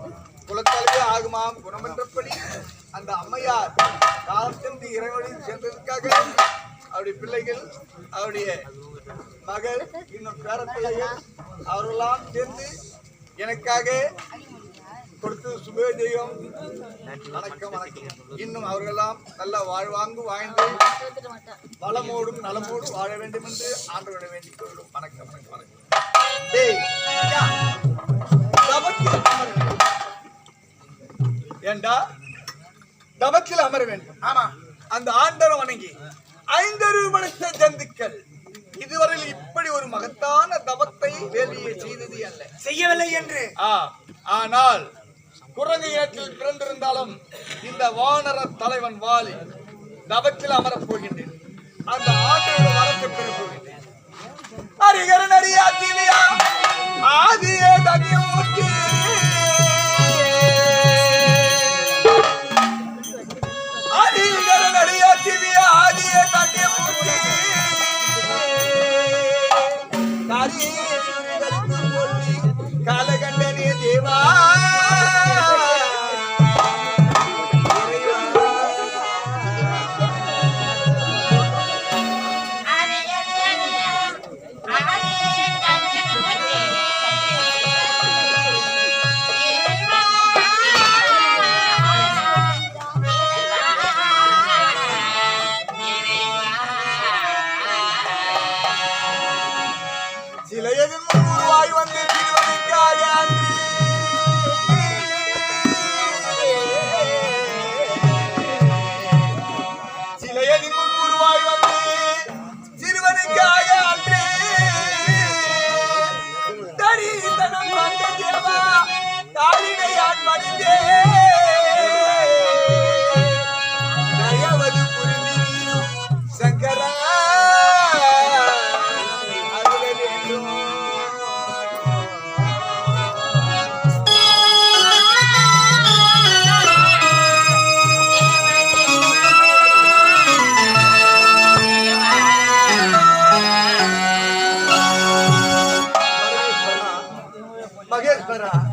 பெற்ற ஆகுமாம் குணமன்றபடி அந்த அம்மையார் காலம் சென்று இறைவழி சென்றதற்காக அவருடைய பிள்ளைகள் அவருடைய மகள் இன்னும் பேரப்பிள்ளைகள் அவரெல்லாம் சேர்ந்து எனக்காக கொடுத்து சுபோதயம் வணக்கம் வணக்கம். இன்னும் அவர்களெல்லாம் நல்ல வாழ்வாங்கு வாழ்ந்து வளமோடும் நலமோடும் வாழ வேண்டும் என்று விட வேண்டிக் கொள்ளும் வணக்கம் வணக்கம் வணக்கம். ஏண்டா தவத்தில் அமர வேண்டும். ஆமா அந்த ஆண்டரை வணங்கி ஐந்தறிவு மனுஷ ஜந்துக்கள் இதுவரையில் இப்படி ஒரு மகத்தான தவத்தை வேலியை செய்தது அல்ல. செய்யவில்லை என்று. ஆனால் குரங்கு இனத்தில் பிறந்திருந்தாலும் இந்த வானர தலைவன் வாலி தவத்தில் அமரப் போகின்றேன். அந்த ஆண்டோட வரத்தை பெற போகின்றேன். அடியா திவ்யா ஆதியே தனியூர்த்தி কালে agora.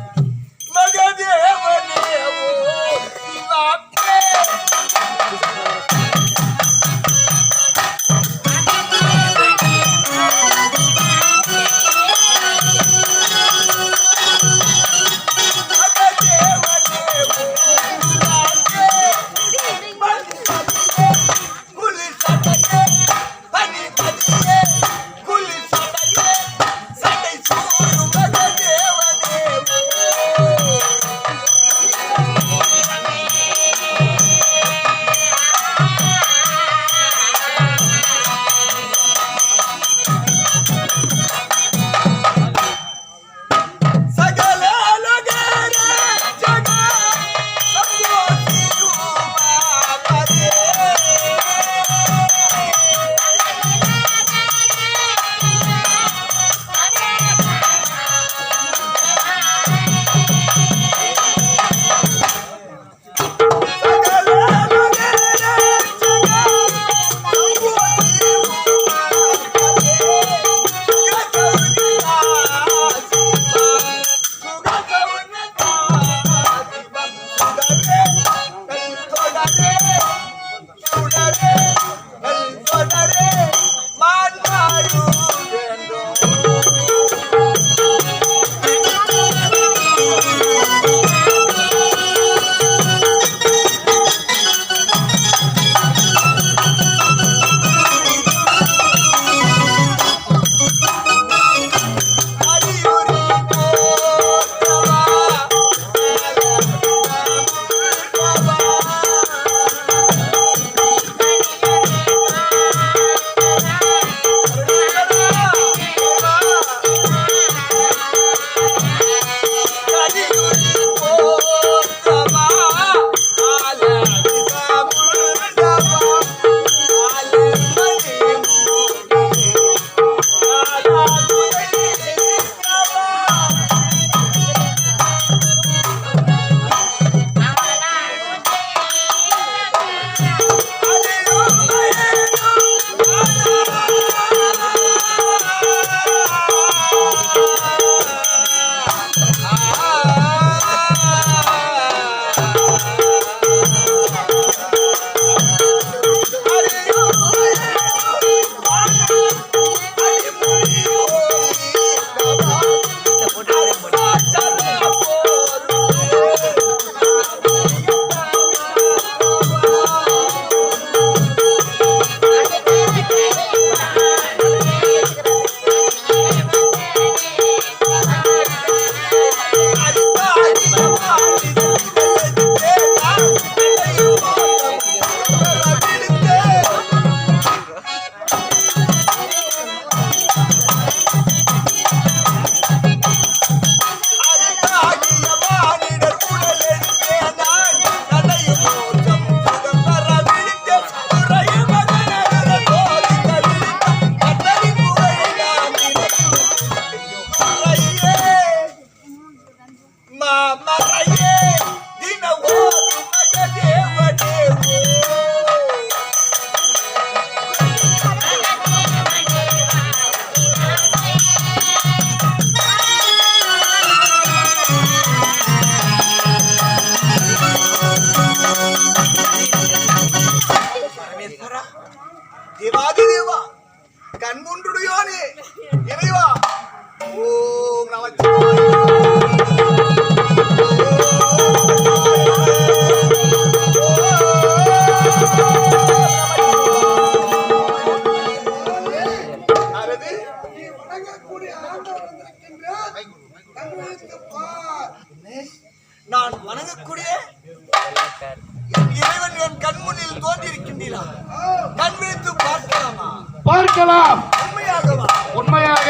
உண்மையாகவா உண்மையாக?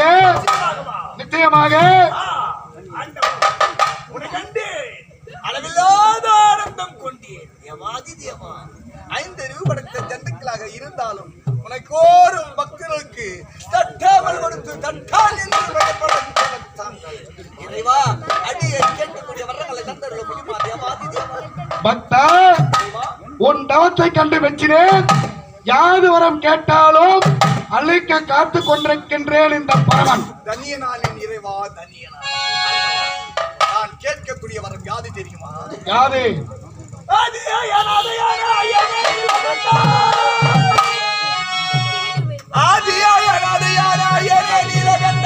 நிச்சயமாக. அளவில்லாத ஆனந்தம் கொண்டேன். தேவாதி தேவா ஐந்தறிவு படைத்த ஜந்துக்களாக இருந்தாலும் உன்னை கோரும் பக்தர்களுக்கு தட்டாமல் கொடுத்து தட்டால் என்று. இறைவா அடியை கேட்கக்கூடிய வரங்களை தந்தருள முடியுமா தேவாதி தேவா பக்தா தேவா உன் தவத்தை கண்டு வெச்சினேன். யாது வரம் கேட்டாலும் அழைக்க காத்து கொண்டிருக்கின்றேன் இந்த பரமன். தனியனாலின் இறைவா தனியனா நான் கேட்கக்கூடிய வரம் யாது தெரியுமா யாது எனக்கு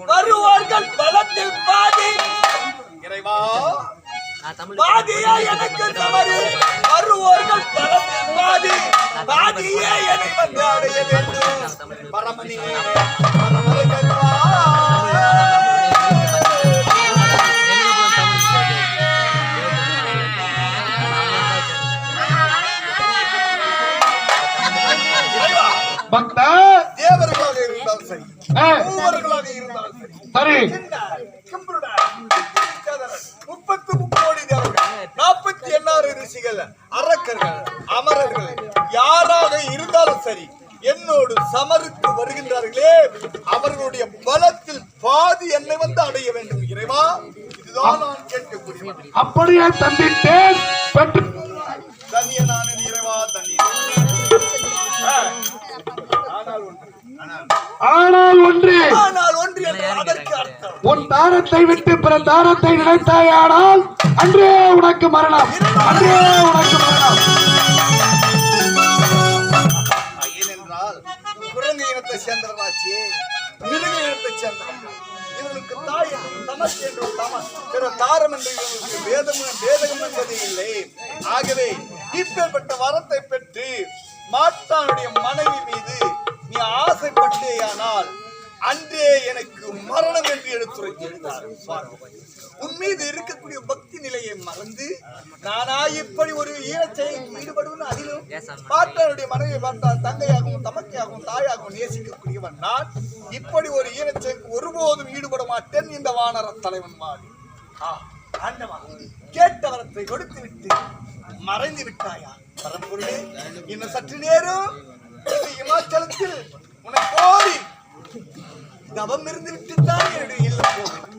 வருவார்கள் பலத்தில் பாதி. இறைவா பாதியா எனக்கு தவறு. வருவோர்கள் பலத்தில் பாதி. பாதியே வேண்டும் பக்தா. இருந்தாலும் சரி. மூவர்களாக இருந்தாலும் சரி. முப்பத்து தேவர்கள் நாற்பத்தி எண்ணாறு ரிஷிகள் அரக்கர்கள் அமரர்கள் யாராக இருந்தாலும் சரி என்னோடு சமருக்கு வருகின்றார்களே. அவர்களுடைய பலத்தில் பாதி என்னை வந்து அடைய வேண்டும். இறைவா இதுதான் நான் கேட்கக்கூடிய அப்படியே தந்திட்டேன். தாரத்தை விட்டு பிற தாரத்தை நினைத்தாயானால் அன்றே உனக்கு மரணம். அன்றே உனக்கு மரணம். ஏனென்றால் குரங்கு இனத்தை சேர்ந்தவனாச்சே. மிருக இனத்தை சேர்ந்தவன் இவனுக்கு தாய் என்றும் தமஸ் என்றும் தம பிற தாரம் என்று இவனுக்கு வேதம் வேதகம் என்பது இல்லை. ஆகவே இப்பேற்பட்ட வரத்தை பெற்று மாட்டானுடைய மனைவி மீது நீ ஆசைப்பட்டேயானால் அன்றே எனக்கு மரணம் என்று எடுத்துரைத்திருந்தார் உன் மீது இருக்கக்கூடிய பக்தி நிலையை மறந்து நானா இப்படி ஒரு ஈழச்செயலில் ஈடுபடுவேன்? அதிலும் பார்த்தாருடைய மனைவி பார்த்தால் தங்கையாகவும் தமக்கையாகவும் தாயாகவும் நேசிக்கக்கூடியவன் நான். இப்படி ஒரு ஈழச்செயலுக்கு ஒருபோதும் ஈடுபட மாட்டேன் இந்த வானர தலைவன் ஆ, ஆண்டவா கேட்ட வரத்தை கொடுத்து விட்டு மறைந்து விட்டாயா? பரம்பொருளே இன்னும் சற்று நேரம் இமாச்சலத்தில் உன்னை கோரி தவம் இருந்து விட்டுத்தான் என்னுடைய இல்லம் போகும்.